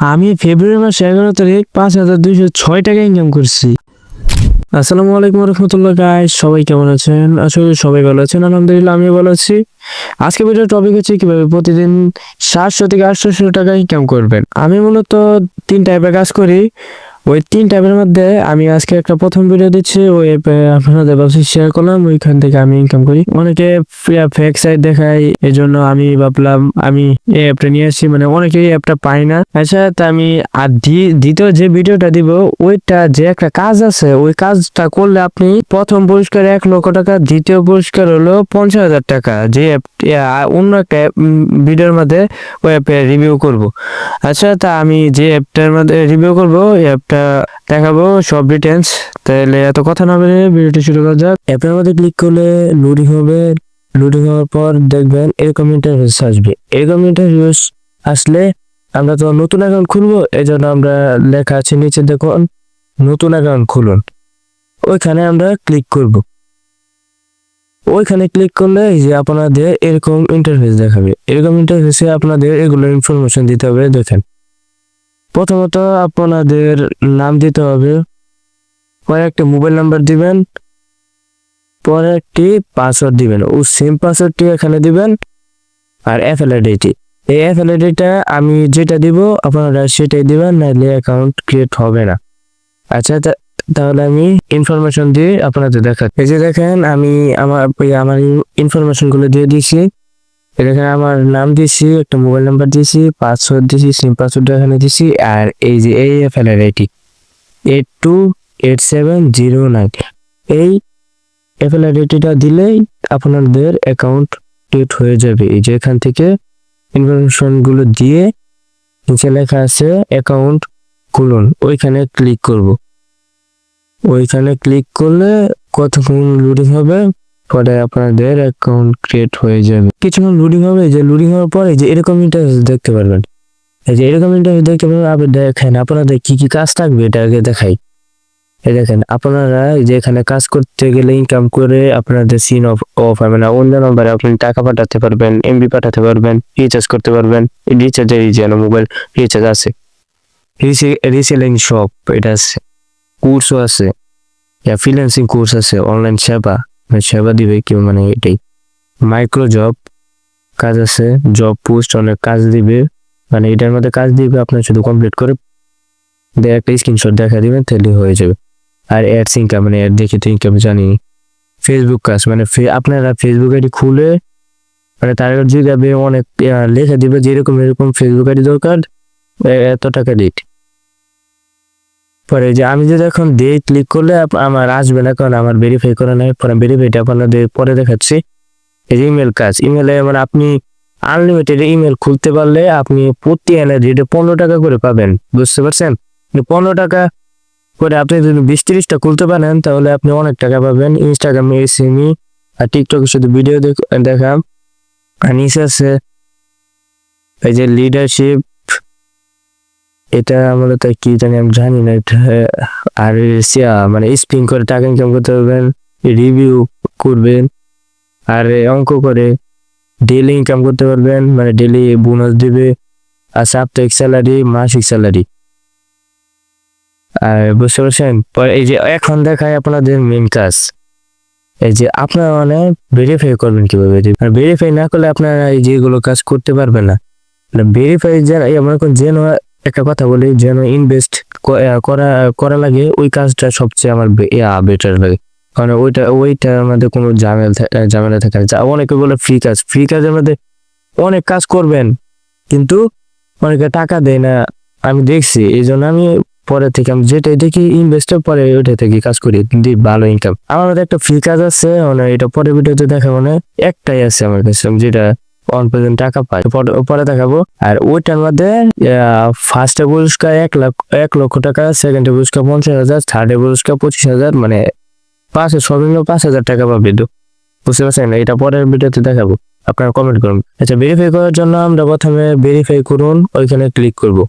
আমি ফেব্রুয়ারি মাসে এগারো তারিখ পাঁচ হাজার দুইশো ছয় টাকা ইনকাম করছি। আসসালামু আলাইকুম রহমতুল্লাহ গাই সবাই কেমন আছেন? আসলে সবাই ভালো আছেন, আলহামদুলিল্লাহ আমিও ভালো আছি। আজকে ভিডিও টপিক হচ্ছে কীভাবে প্রতিদিন সাতশো থেকে আটশোশো টাকা ইনকাম করবেন। আমি মূলত তিন টাইপের কাজ করি। ওই তিন টাইপের মধ্যে আমি আজকে একটা প্রথম ভিডিও দিচ্ছি, ওই অ্যাপে আপনাদের ব্যবসা শেয়ার করলাম, ওইখান থেকে আমি ইনকাম করি। অনেকে ফেক সাইট দেখায় এই জন্য আমি ভাবলাম, আমি এই অ্যাপটা নিয়ে আসি মানে অনেকে এই অ্যাপটা পাই না। আচ্ছা তা আমি আর দ্বি- দ্বিতীয় যে ভিডিওটা দিব, ওইটা যে একটা কাজ আছে, ওই কাজটা করলে আপনি প্রথম পুরস্কার এক লক্ষ টাকা, দ্বিতীয় পুরস্কার হলো পঞ্চাশ হাজার টাকা, যে অ্যাপ অন্য একটা ভিডিওর মধ্যে ওই অ্যাপে রিভিউ করব। আচ্ছা তা আমি যে অ্যাপটার মধ্যে রিভিউ করব এই অ্যাপটা দেখাবো সব ডিটেলস তাহলে এত কথা না বলে ভিডিওটি শুরু করা যাক। অ্যাপের মধ্যে ক্লিক করলে লোডিং হবে। লোডিং হওয়ার পর দেখবেন এরকম ইন্টারফেস আসবে। এরকম ইন্টারফেস আসলে আমরা তো নতুন অ্যাকাউন্ট খুলবো এই জন্য আমরা লেখা আছে নিচে দেখুন, নতুন অ্যাকাউন্ট খুলুন। ওইখানে আমরা ক্লিক করব। ওইখানে ক্লিক করলে যে আপনাদের এরকম ইন্টারফেস দেখাবে। এরকম ইন্টারফেসে আপনাদের এগুলো ইনফরমেশন দিতে হবে, দেখেন। প্রথমত আপনাদের নাম দিতে হবে, পরে একটা মোবাইল নাম্বার দিবেন, পরে একটি পাসওয়ার্ড দিবেন। ও সেম পাসওয়ার্ডটি এখানে দিবেন আর এফএলআইডিটি এই এফএলআইডিটা আমি যেটা দিব, আপনারা সেটাই দিবেন নাহলে অ্যাকাউন্ট ক্রিয়েট হবে না। আচ্ছা তাহলে আমি ইনফরমেশন দিয়ে আপনাদের দেখা এই যে দেখেন, আমি আমার আমার ইনফরমেশনগুলো দিয়ে দিয়েছি। এই দেখেন আমার নাম দিয়েছি, একটা মোবাইল নাম্বার দিয়েছি পাসওয়ার্ড দিয়েছি সিম পাসওয়ার্ড এখানে দিয়েছি, আর এই যে এই FLID eight two eight seven zero nine এই এফএলআইডিটা দিলেই আপনাদের অ্যাকাউন্ট ক্রিয়েট হয়ে যাবে। এই যে এখান থেকে ইনফরমেশনগুলো দিয়ে নিচে লেখা আছে অ্যাকাউন্ট খুলুন, ওইখানে ক্লিক করব। ওইখানে ক্লিক করলে কতক্ষণ লোডিং হবে? পরে আপনাদের অ্যাকাউন্ট ক্রিয়েট হয়ে যাবে। কিছুক্ষণ লোডিং হবে যে লোডিং হওয়ার পরে যে এরকম ইন্টারফেস দেখতে পারবেন। এই যে এরকম ইন্টারফেস দেখতে পারবেন, আপনি দেখেন আপনাদের কি কি কাজ থাকবে, এটা আগে দেখাই। এই দেখেন, আপনারা যে এখানে কাজ করতে গেলে ইনকাম করে আপনাদের সিন অফ অফ হবে না। অন্য নম্বরে আপনি টাকা পাঠাতে পারবেন এমবি পাঠাতে পারবেন রিচার্জ করতে পারবেন। রিচার্জের এই যেন মোবাইল রিচার্জ আছে। রিসেলিং শপ এটা আছে। কোর্সও আছে। ফ্রিল্যান্সিং কোর্স আছে অনলাইন সেবা। মানে সেবা দিবে কেউ মানে এটাই। মাইক্রো জব কাজ আছে জব পোস্ট অনেক কাজ দিবে। মানে এটার মধ্যে কাজ দিবে আপনার শুধু কমপ্লিট করে একটা স্ক্রিনশট দেখা দিবেন, তাহলে হয়ে যাবে। আর অ্যাডস ইনকাম মানে অ্যাড দেখে তো ইনকাম জানি। ফেসবুক কাজ মানে আপনারা ফেসবুক আইডি খুলে মানে তার জিগাবে অনেক লেখা দিবে, যেরকম এরকম ফেসবুক আইডি দরকার এত টাকা দিট পরে যে আমি যদি এখন ডে ক্লিক করলে আমার আসবে না, কারণ আমার ভেরিফাই করা নাই। পরে ভেরিফাইটা আপনাদের পরে দেখাচ্ছি। এই যে ইমেল কাজ ইমেলে মানে আপনি আনলিমিটেড ইমেল খুলতে পারলে আপনি প্রতি এনার্জিতে পনেরো টাকা করে পাবেন, বুঝতে পারছেন? পনেরো টাকা করে আপনি যদি বিশ তিরিশটা খুলতে পারেন, তাহলে আপনি অনেক টাকা পাবেন। ইনস্টাগ্রামে এসএমই আর টিকটকে শুধু ভিডিও দেখ দেখাম। আর নিচে আছে এই যে লিডারশিপ এটা মূলত কি জানি, আমি জানি না। এটা, আর মানে স্পিন করে টাকা ইনকাম করতে পারবেন, রিভিউ করবেন, আর অঙ্ক করে ডেলি ইনকাম করতে পারবেন মানে ডেলি বোনাস দিবে, আর সাপ্তাহিক স্যালারি, মাসিক স্যালারি। আর বুঝতে পারছেন? পরে এই যে এখন দেখায় আপনাদের মেন কাজ। এই যে আপনারা মানে ভেরিফাই করবেন কীভাবে? আর ভেরিফাই না করলে আপনারা এই যেগুলো কাজ করতে পারবেন না। ভেরিফাই যেন এই মনে করেন যেন একটা কথা বলি, যেন ইনভেস্ট করা করা লাগে, ওই কাজটা সবচেয়ে আমার বেটার লাগে কারণ ওইটা ওইটার মধ্যে কোনো ঝামেলা ঝামেলা থাকে না। অনেকে বলে ফ্রি কাজ ফ্রি কাজের মধ্যে অনেক কাজ করবেন, কিন্তু অনেকে টাকা দেয় না। আমি দেখছি এই জন্য আমি পরে থেকে, আমি যেটাই দেখি ইনভেস্টের পরে ওইটা থেকে কাজ করি ভালো ইনকাম আমার একটা ফ্রি কাজ আছে মানে এটা পরে ভিডিওতে দেখা মানে একটাই আছে আমার কাছে, যেটা পর্যন্ত টাকা পরে- পরে দেখাবো। আর ওইটার মধ্যে ফার্স্টে পুরস্কার এক লাখ, এক লক্ষ টাকা সেকেন্ডে পুরস্কার পঞ্চাশ হাজার থার্ডে পুরস্কার পঁচিশ হাজার মানে পাঁচ সর্বনিম্ন পাঁচ হাজার টাকা পাবে তো বুঝতে পারছেন? এটা পরের ভিডিওতে দেখাবো। আপনারা কমেন্ট করুন। আচ্ছা ভেরিফাই করার জন্য আমরা প্রথমে ভেরিফাই করুন, ওইখানে ক্লিক করব।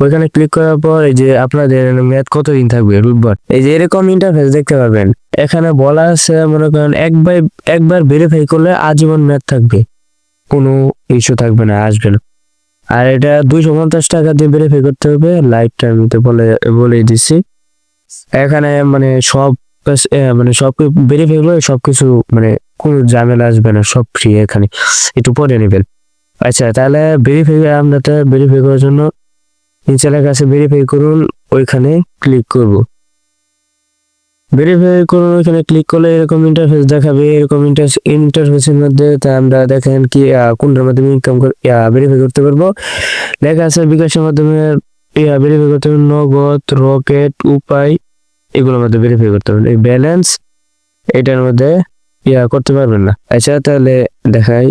ওইখানে ক্লিক করার পর এই যে আপনাদের মেয়াদ কতদিন থাকবে, রুটবার? এই যে এরকম ইন্টারফেস দেখতে পাবেন। এখানে বলা আছে, মনে করেন একবার একবার ভেরিফাই করলে আজীবন মেয়াদ থাকবে। কোনো ইস্যু থাকবে না, আসবে না। আর এটা দুইশো পঞ্চাশ টাকা দিয়ে ভেরিফাই করতে হবে লাইফ টাইমতে বলে বলে দিচ্ছি এখানে মানে সব মানে সব ভেরিফাই হলে সবকিছু মানে কোনো ঝামেলা আসবে না, সব ফ্রি এখানে। একটু পরে নেবেন। আচ্ছা তাহলে ভেরিফাই আমরা ভেরিফাই করার জন্য নিচে আছে ভেরিফাই করুন, ওইখানে ক্লিক করব। ভেরিফাই করুন এখানে ক্লিক করলে এরকম ইন্টারফেস দেখাবে, এরকম ইন্টারফেস ইন্টারফেসের মধ্যে তা আমরা দেখেন কি কোনটার মাধ্যমে ইনকাম ভেরিফাই করতে পারব। লেখা আছে বিকাশের মাধ্যমে, ইয়া ভেরিফাই করতে হবে নগদ রকেট উপায়, এগুলোর মধ্যে ভেরিফাই করতে হবে এই ব্যালেন্স এটার মধ্যে, ইয়া, করতে পারবেন না। আচ্ছা তাহলে দেখাই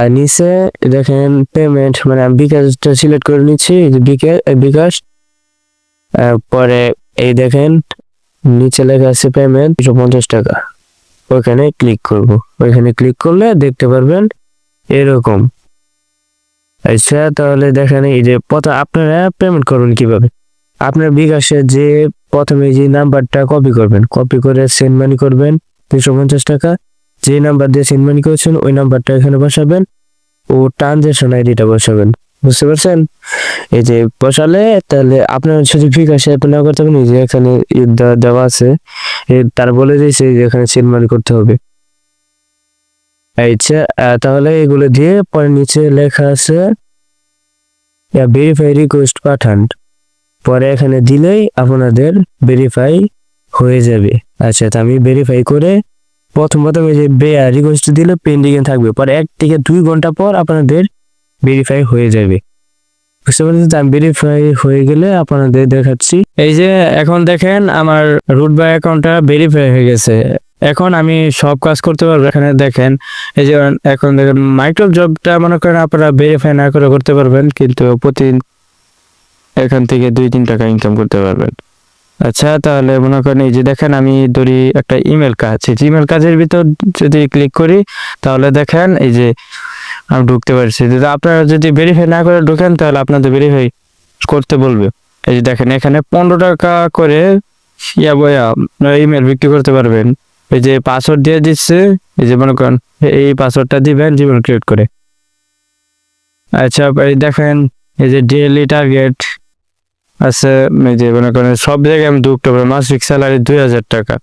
আর নিচে দেখেন পেমেন্ট মানে আমি বিকাশটা সিলেক্ট করে নিচ্ছি বিকাশ বিকাশ পরে এই দেখেন নিচে লেখা আছে পেমেন্ট দুশো পঞ্চাশ টাকা। ওইখানে ক্লিক করব। ওইখানে ক্লিক করলে দেখতে পারবেন এরকম। আচ্ছা তাহলে দেখেন এই যে প্রথম আপনারা পেমেন্ট করবেন কীভাবে? আপনার বিকাশে যে প্রথমে যে নাম্বারটা কপি করবেন। কপি করে সেন্ড মানি করবেন দুশো পঞ্চাশ টাকা। যে নাম্বার দিয়ে সেন্ড মানি করেছেন, ওই নাম্বারটা এখানে বসাবেন ও ট্রানজেকশন আইডিটা বসাবেন। বুঝতে পারছেন? এই যে বসালে তাহলে আপনার শুধু বিকাশে অ্যাপ্লাই করতে হবে না, যে এখানে দেওয়া- আছে। তার বলে দিয়েছে যে এখানে সেন্ড মানি করতে হবে। আচ্ছা তাহলে এগুলো দিয়ে পরে নিচে লেখা আছে ভেরিফাই রিকোয়েস্ট পাঠান। পরে এখানে দিলেই আপনাদের ভেরিফাই হয়ে যাবে। আচ্ছা তা আমি ভেরিফাই করে প্রথম প্রথম এই যে রিকোয়েস্ট দিলে পেন্ডিং এ থাকবে। পরে এক থেকে দুই ঘণ্টা পর আপনাদের ভেরিফাই হয়ে যাবে। বুঝতে পারছেন আমি ভেরিফাই হয়ে গেলে আপনাদের দেখাচ্ছি। এই যে এখন দেখেন আমার রুট বাই অ্যাকাউন্টটা ভেরিফাই হয়ে গেছে। এখন আমি সব কাজ করতে পারব। এখানে দেখেন, এই যে এখন দেখেন মাইক্রো জবটা মনে করেন আপনারা ভেরিফাই না করে করতে পারবেন, কিন্তু প্রতিদিন এখান থেকে দুই, তিন টাকা ইনকাম করতে পারবেন। আচ্ছা তাহলে মনে করেন এই যে দেখেন, আমি ধরি একটা ইমেল কাজ। ইমেল কাজের ভিতর যদি ক্লিক করি, তাহলে দেখেন এই যে আমি ঢুকতে পারছি। যদি আপনারা যদি ভেরিফাই না করে ঢুকেন, তাহলে আপনাদের ভেরিফাই করতে বলবে। এই যে দেখেন, এখানে পনেরো টাকা করে ইয়া বয়া ইমেল বিক্রি করতে পারবেন। এই যে পাসওয়ার্ড দিয়ে দিচ্ছে, এই যে মনে করেন, এই পাসওয়ার্ডটা দিবেন জিমেল ক্রিয়েট করে। আচ্ছা দেখেন, এই যে ডেইলি টার্গেট আছে, এই যে মনে করেন, সব জায়গায় আমি ঢুকতে পারব। মাসিক স্যালারি দুই হাজার টাকা।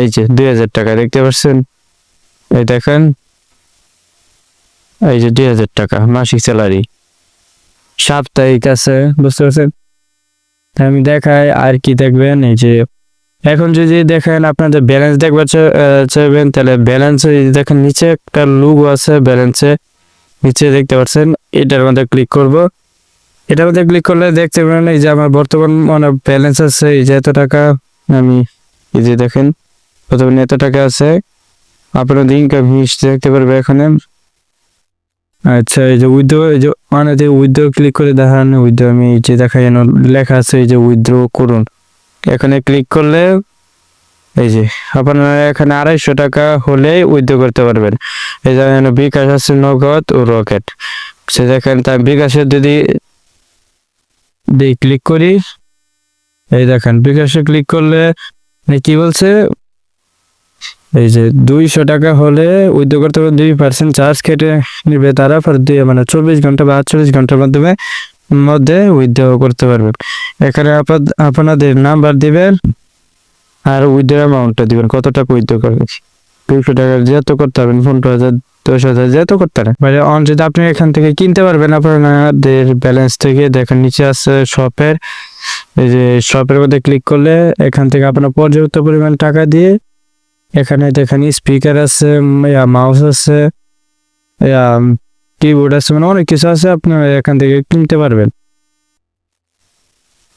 এই যে দুই হাজার টাকা, দেখতে পাচ্ছেন? এই দেখেন এই যে দুই হাজার টাকা, মাসিক স্যালারি সাপ্তাহিক আছে, বুঝতে পারছেন? আমি দেখাই আর কি দেখবেন, এই যে এখন যদি দেখেন আপনাদের ব্যালেন্স দেখবার চাইবেন, তাহলে ব্যালেন্স দেখেন নিচে একটা লুগো আছে ব্যালেন্সে নিচে দেখতে পাচ্ছেন এটার মধ্যে ক্লিক করব। এটার মধ্যে ক্লিক করলে দেখতে পারেন, এই যে আমার বর্তমান মানে ব্যালেন্স আছে, এই যে এত টাকা, আমি এই যে দেখেন বর্তমানে এত টাকা আছে। আপনাদের ইনকাম হিস্ট্রি দেখতে পারবে এখানে। আচ্ছা এই যে উইথড্র এই যে মানে যে উইথড্র ক্লিক করে দেখান উইথড্র আমি এই যে দেখা যেন লেখা আছে, এই যে উইথড্র করুন। এখানে ক্লিক করলে, এই যে, আপনারা এখানে আড়াইশো টাকা হলেই উইথড্র করতে পারবেন। এই যে বিকাশ আছে নগদ ও রকেট। সে দেখেন, তার বিকাশের যদি ক্লিক করি, এই দেখেন, বিকাশে ক্লিক করলে এই কি বলছে? এই যে দুইশো টাকা হলে উইথড্র করতে পারবে দুই পার্সেন্ট চার্জ কেটে নিবে, তারা মানে চব্বিশ ঘণ্টা বা আটচল্লিশ ঘণ্টার মাধ্যমে মধ্যে উইথড্র করতে পারবেন এখানে আপনাদের নাম্বার দিবেন আর উইথড্র অ্যামাউন্টটা দিবেন, কত টাকা উইথড্র করবেন দুইশো টাকা যত করতে পারবেন, পনেরো হাজার, দশ হাজার যত করতে পারেন। মানে অন যদি আপনি এখান থেকে কিনতে পারবেন, আপনাদের ব্যালেন্স থেকে দেখেন, নিচে আছে শপের এই যে শপের মধ্যে ক্লিক করলে এখান থেকে আপনার পর্যাপ্ত পরিমাণ টাকা দিয়ে এখানে দেখেন স্পিকার আছে মাউস আছে কিবোর্ড আছে মানে অনেক কিছু আছে, আপনি এখান থেকে কিনতে পারবেন।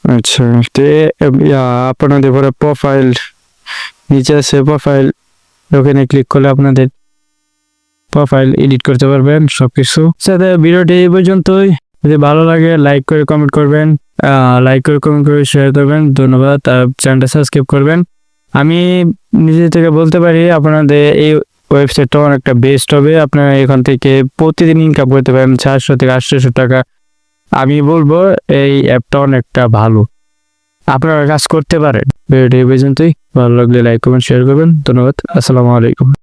আচ্ছা আপনাদের পরে প্রোফাইল নিচে আছে প্রোফাইল ওখানে ক্লিক করলে আপনাদের প্রোফাইল এডিট করতে পারবেন, সবকিছু। সাথে ভিডিওটি এই পর্যন্তই। যদি ভালো লাগে লাইক করে কমেন্ট করবেন লাইক করে কমেন্ট করে শেয়ার করবেন। ধন্যবাদ, আর চ্যানেলটা সাবস্ক্রাইব করবেন। আমি নিজে থেকে বলতে পারি আপনাদের এই ওয়েবসাইটটা অনেকটা বেস্ট হবে। আপনারা এখান থেকে প্রতিদিন ইনকাম করতে পারেন চারশো থেকে আটশোশো টাকা। আমি বলব এই অ্যাপটা অনেকটা ভালো। আপনারা কাজ করতে পারেন। ভিডিওটি পর্যন্তই। ভালো লাগলে লাইক করবেন শেয়ার করবেন। ধন্যবাদ। আসসালামু আলাইকুম।